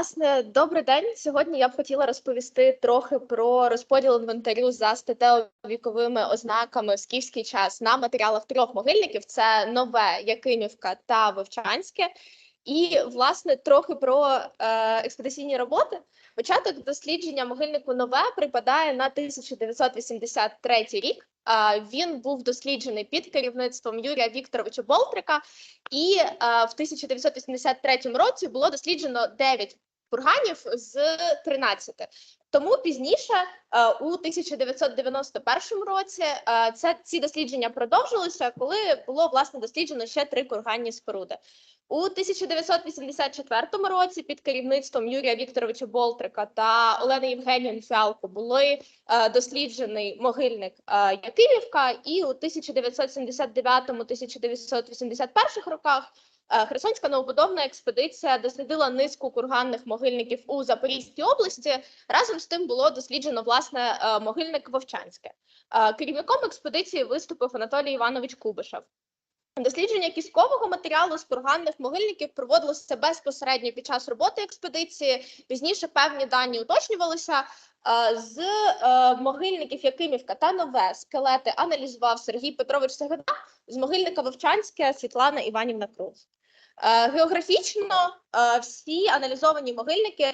Власне, добрий день. Сьогодні я б хотіла розповісти трохи про розподіл інвентарю за статево-віковими ознаками в скіфський час на матеріалах трьох могильників: це нове, Якимівка та Вовчанське. І власне трохи про е, експедиційні роботи. Початок дослідження могильнику нове припадає на 1983 рік. Е, він був досліджений під керівництвом Юрія Вікторовича Болтрика, і е, в 1983 році було досліджено 9 курганів з 13. Тому пізніше, е, у 1991 році, е, це ці дослідження продовжилися, коли було власне досліджено ще три курганні споруди. У 1984 році під керівництвом Юрія Вікторовича Болтрика та Олени Євгенівни Фіалко були е, досліджений могильник Якимівка, і у 1979-1981 роках Херсонська новобудовна експедиція дослідила низку курганних могильників у Запорізькій області. Разом з тим було досліджено власне е, могильник Вовчанське. Е, Керівником експедиції виступив Анатолій Іванович Кубишев. Дослідження кісткового матеріалу з курганних могильників проводилося безпосередньо під час роботи експедиції. Пізніше певні дані уточнювалися. Е, З е, могильників Якимівка та нове скелети аналізував Сергій Петрович Сегеда, з могильника Вовчанське Світлана Іванівна Круз. Е, Географічно е, всі аналізовані могильники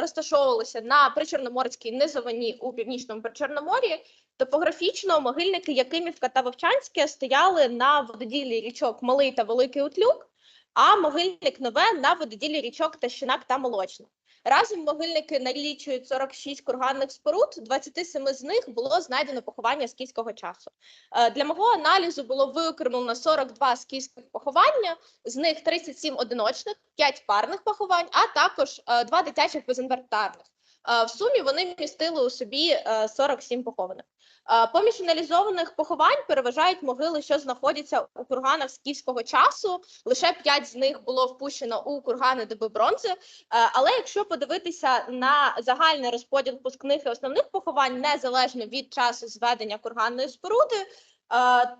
розташовувалися на причорноморській низовині у північному Причорномор'ї. Топографічно могильники Якимівка та Вовчанське стояли на вододілі річок Малий та Великий Утлюк, а могильник Нове на вододілі річок Тащинак та Молочна. Разом могильники налічують 46 курганних споруд, 27 з них було знайдено поховання скіфського часу. Е, Для мого аналізу було виокремлено 42 скіфських поховання, з них 37 одиночних, 5 парних поховань, а також е, 2 дитячих безінвентарних. В сумі вони містили у собі е, 47 похованих. Е, Поміж аналізованих поховань переважають могили, що знаходяться у курганах скіфського часу. Лише 5 з них було впущено у кургани доби бронзи. Е, Але якщо подивитися на загальний розподіл пускних і основних поховань, незалежно від часу зведення курганної споруди, е,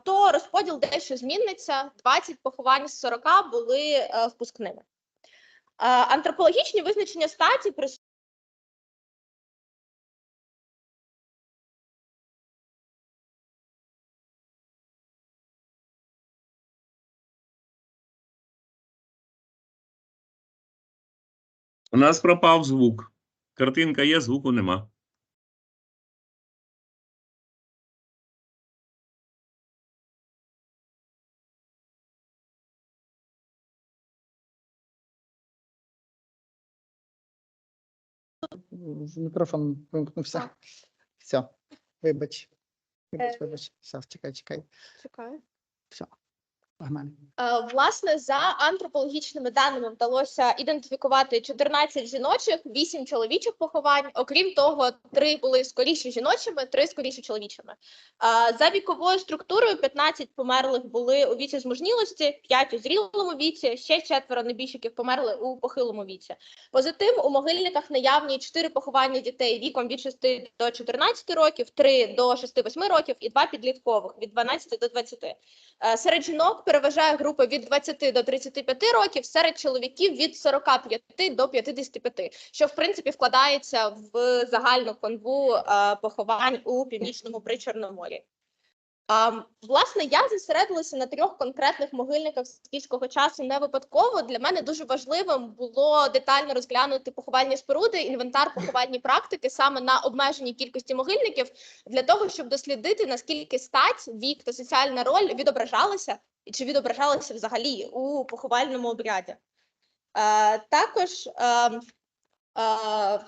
то розподіл дещо зміниться. 20 поховань з 40 були впускними. Антропологічні визначення статі прис- У нас пропав звук. Картинка є, звуку нема. Мікрофон вимкнувся. Все, вибач. Вибач, вибач. Все, чекай, чекай. Чекаю. Е, Власне, за антропологічними даними вдалося ідентифікувати 14 жіночих, 8 чоловічих поховань. Окрім того, три були скоріше жіночими, три скоріше чоловічими. Е, За віковою структурою 15 померлих були у віці змужнілості, 5 у зрілому віці, ще четверо небіжчиків померли у похилому віці. Поза тим, у могильниках наявні 4 поховання дітей віком від 6 до 14 років, 3 до 6-8 років і 2 підліткових від 12 до 20. Е, Серед жінок переважає група від 20 до 35 років, серед чоловіків від 45 до 55, що в принципі вкладається в загальну канву е, поховань у північному причорноморі. А, власне, я зосередилася на трьох конкретних могильниках скіфського часу не випадково. Для мене дуже важливим було детально розглянути поховальні споруди, інвентар поховальні практики саме на обмеженій кількості могильників, для того, щоб дослідити наскільки стать, вік та соціальна роль відображалися і чи відображалися взагалі у поховальному обряді. Е, також е, е,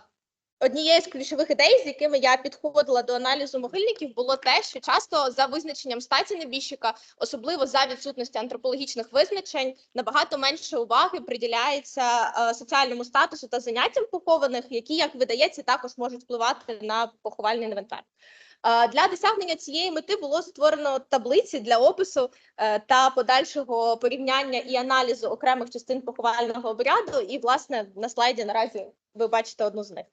однією з ключових ідей, з якими я підходила до аналізу могильників, було те, що часто за визначенням статі небіжчика, особливо за відсутності антропологічних визначень, набагато менше уваги приділяється соціальному статусу та заняттям похованих, які, як видається, також можуть впливати на поховальний інвентар. Для досягнення цієї мети було створено таблиці для опису е, та подальшого порівняння і аналізу окремих частин поховального обряду. І, власне, на слайді наразі ви бачите одну з них.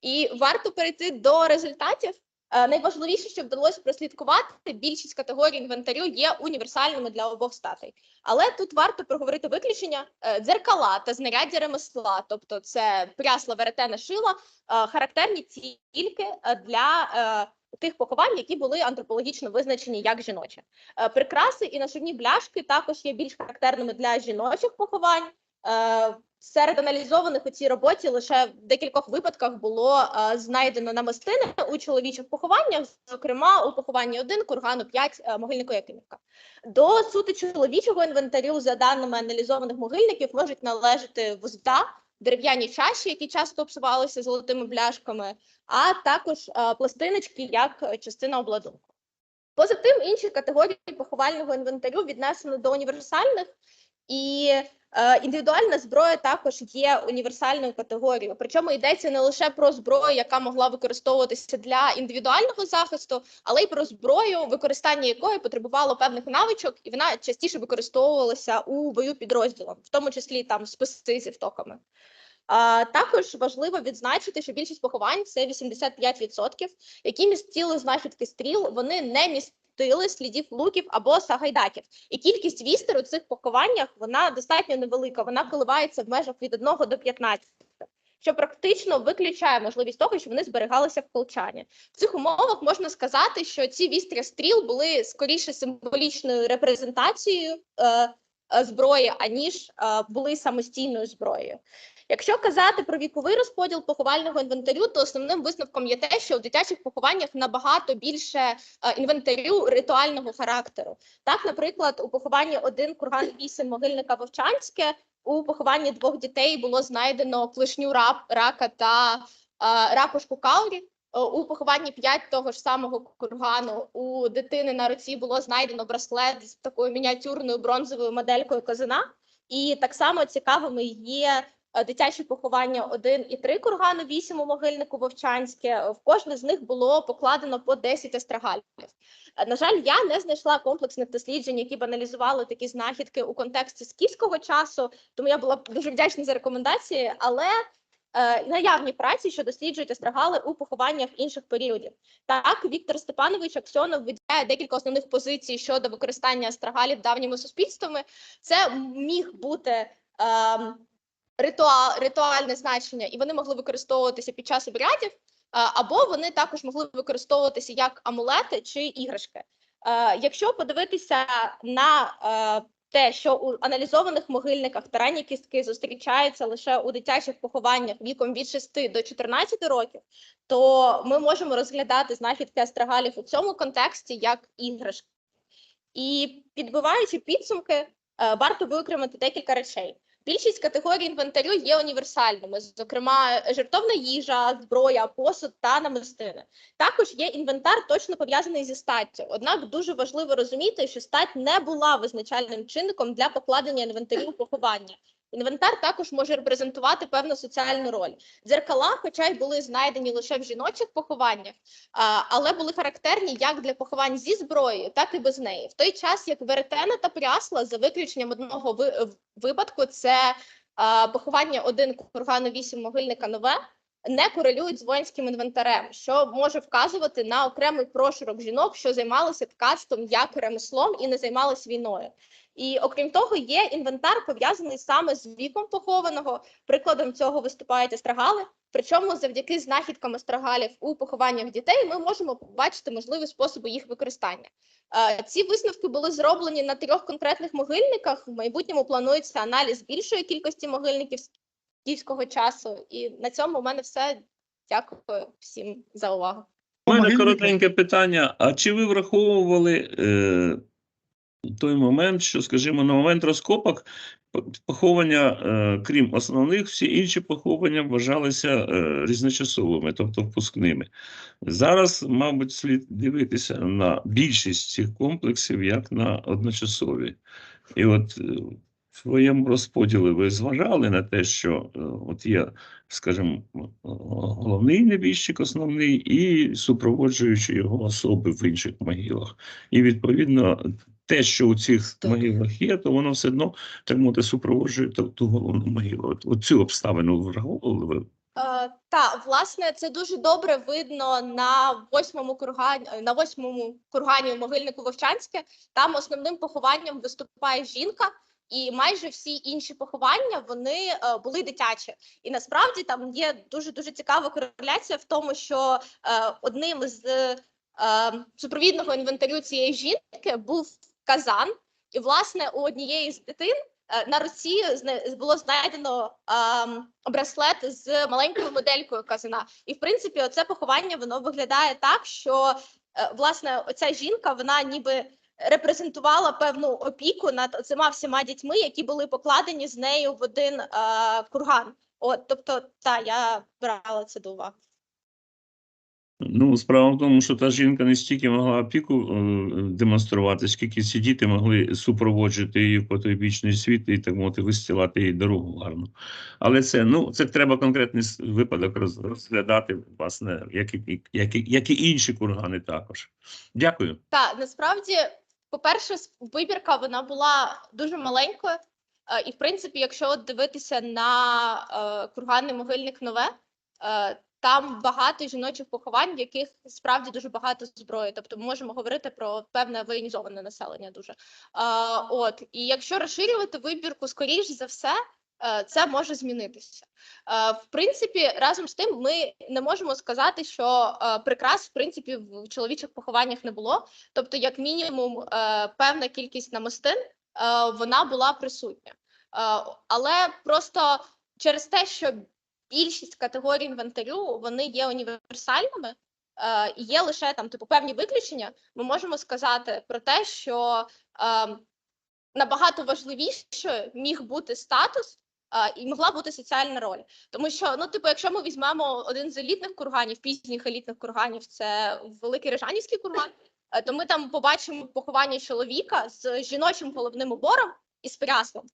І варто перейти до результатів. Е, Найважливіше, що вдалося прослідкувати, більшість категорій інвентарю є універсальними для обох статей. Але тут варто проговорити виключення Е, дзеркала та знаряддя ремесла, тобто це прясла, веретена, шила, характерні тільки для тих поховань, які були антропологічно визначені як жіночі. Е, Прикраси і нашивні бляшки також є більш характерними для жіночих поховань. Е, Серед аналізованих у цій роботі лише в декількох випадках було е, знайдено намистини у чоловічих похованнях, зокрема у похованні 1, кургану 5, е, могильнику Якимівка. До суто чоловічого інвентарю, за даними аналізованих могильників, можуть належати вузда, дерев'яні чаші, які часто обсувалися золотими бляшками, а також е, пластиночки як частина обладунку. Поза тим, інші категорії поховального інвентарю віднесено до універсальних, і е, індивідуальна зброя також є універсальною категорією. Причому йдеться не лише про зброю, яка могла використовуватися для індивідуального захисту, але й про зброю, використання якої потребувало певних навичок, і вона частіше використовувалася у бою підрозділом, в тому числі там списи зі втоками. А, також важливо відзначити, що більшість поховань це 85%, які містили знахідки стріл, вони не містили слідів луків або сагайдаків. І кількість вістер у цих похованнях вона достатньо невелика. Вона коливається в межах від 1 до 15, що практично виключає можливість того, що вони зберігалися в колчані. В цих умовах можна сказати, що ці вістря стріл були скоріше символічною репрезентацією е, е, зброї, аніж е, були самостійною зброєю. Якщо казати про віковий розподіл поховального інвентарю, то основним висновком є те, що у дитячих похованнях набагато більше е, інвентарю ритуального характеру. Так, наприклад, у похованні один курган 8 могильника Вовчанське, у похованні двох дітей було знайдено клешню рап, рака та е, ракушку каурі. Е, У похованні 5 того ж самого кургану у дитини на руці було знайдено браслет з такою мініатюрною бронзовою моделькою козина. І так само цікавими є дитячі поховання 1 і 3 кургану 8 у могильнику Вовчанське. В кожне з них було покладено по 10 естрагалів. Е, На жаль, я не знайшла комплексних досліджень, які б аналізували такі знахідки у контексті скіфського часу, тому я була дуже вдячна за рекомендації, але е, наявні праці, що досліджують естрагали у похованнях інших періодів. Так, Віктор Степанович Аксьонов виділяє декілька основних позицій щодо використання астрагалів давніми суспільствами. Це міг бути ем, ритуал, ритуальне значення, і вони могли використовуватися під час обрядів, або вони також могли використовуватися як амулети чи іграшки. Е, Якщо подивитися на е, те, що у аналізованих могильниках таранні кістки зустрічаються лише у дитячих похованнях віком від 6 до 14 років, то ми можемо розглядати знахідки астрагалів у цьому контексті як іграшки. І підбиваючи підсумки, е, варто виокремити декілька речей. Більшість категорій інвентарю є універсальними, зокрема, жертовна їжа, зброя, посуд та намистини. Також є інвентар, точно пов'язаний зі статтю. Однак дуже важливо розуміти, що стать не була визначальним чинником для покладення інвентарю у поховання. Інвентар також може репрезентувати певну соціальну роль. Дзеркала, хоча й були знайдені лише в жіночих похованнях, але були характерні як для поховань зі зброєю, так і без неї. В той час як веретена та прясла, за виключенням одного випадку, це поховання один кургану 8 могильника нове. Не корелюють з воїнським інвентарем, що може вказувати на окремий прошурок жінок, що займалися ткацтвом як ремеслом і не займалися війною. І окрім того, є інвентар пов'язаний саме з віком похованого. Прикладом цього виступають естрагали. Причому завдяки знахідкам естрагалів у похованнях дітей ми можемо побачити можливі способи їх використання. Е, Ці висновки були зроблені на трьох конкретних могильниках. В майбутньому планується аналіз більшої кількості могильників київського часу. І на цьому у мене все. Дякую всім за увагу. У мене коротеньке питання. А чи ви враховували е, той момент, що, скажімо, на момент розкопок поховання, е, крім основних, всі інші поховання вважалися е, різночасовими, тобто впускними. Зараз, мабуть, слід дивитися на більшість цих комплексів як на одночасові. І от е, в своєму розподілі ви зважали на те, що е, от є, скажімо, головний небіжчик, основний, і супроводжуючи його особи в інших могилах. І відповідно, те, що у цих Так. могилах є, то воно все одно так мовити супроводжує ту, ту головну могилу. От, цю обставину враховували ви. Е, Та власне це дуже добре видно на восьмому кургані на восьмому кургані у могильнику Вовчанське. Там основним похованням виступає жінка, і майже всі інші поховання вони е, були дитячі. І насправді там є дуже дуже цікава кореляція в тому, що е, одним з е, супровідного інвентарю цієї жінки був казан, і власне у однієї з дитин е, на руці було знайдено ем, браслет з маленькою моделькою казана. І в принципі, оце поховання воно виглядає так, що е, власне оця жінка вона ніби репрезентувала певну опіку над цими всіма дітьми, які були покладені з нею в один е, курган. От, тобто, та я брала це до уваги. Ну, справа в тому, що та жінка не стільки могла опіку е, демонструвати, скільки ці діти могли супроводжувати її в потойбічний світ і так мовити вистілати їй дорогу гарно. Але це ну це треба конкретний випадок розглядати, власне, як і, як, і, як і інші кургани також. Дякую. Та насправді, по-перше, вибірка вона була дуже маленькою. Е, І, в принципі, якщо дивитися на е, курганний могильник нове, е, там багато жіночих поховань, в яких справді дуже багато зброї. Тобто ми можемо говорити про певне воєнізоване населення дуже. От, і якщо розширювати вибірку, скоріш за все, це може змінитися. Е, В принципі, разом з тим, ми не можемо сказати, що е, прикрас в принципі в чоловічих похованнях не було. Тобто, як мінімум, е, певна кількість намистин е, вона була присутня. Е, Але просто через те, що більшість категорій інвентарю вони є універсальними, е, і є лише там типу певні виключення, ми можемо сказати про те, що е, набагато важливіше міг бути статус. І могла бути соціальна роль, тому що ну, типу, якщо ми візьмемо один з елітних курганів, пізніх елітних курганів, це Великий Рижанівський курган, е, то ми там побачимо поховання чоловіка з жіночим головним убором і з пряслом.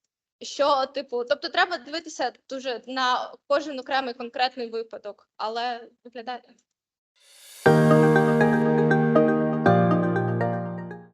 Що, типу, тобто, треба дивитися дуже на кожен окремий конкретний випадок, але виглядає.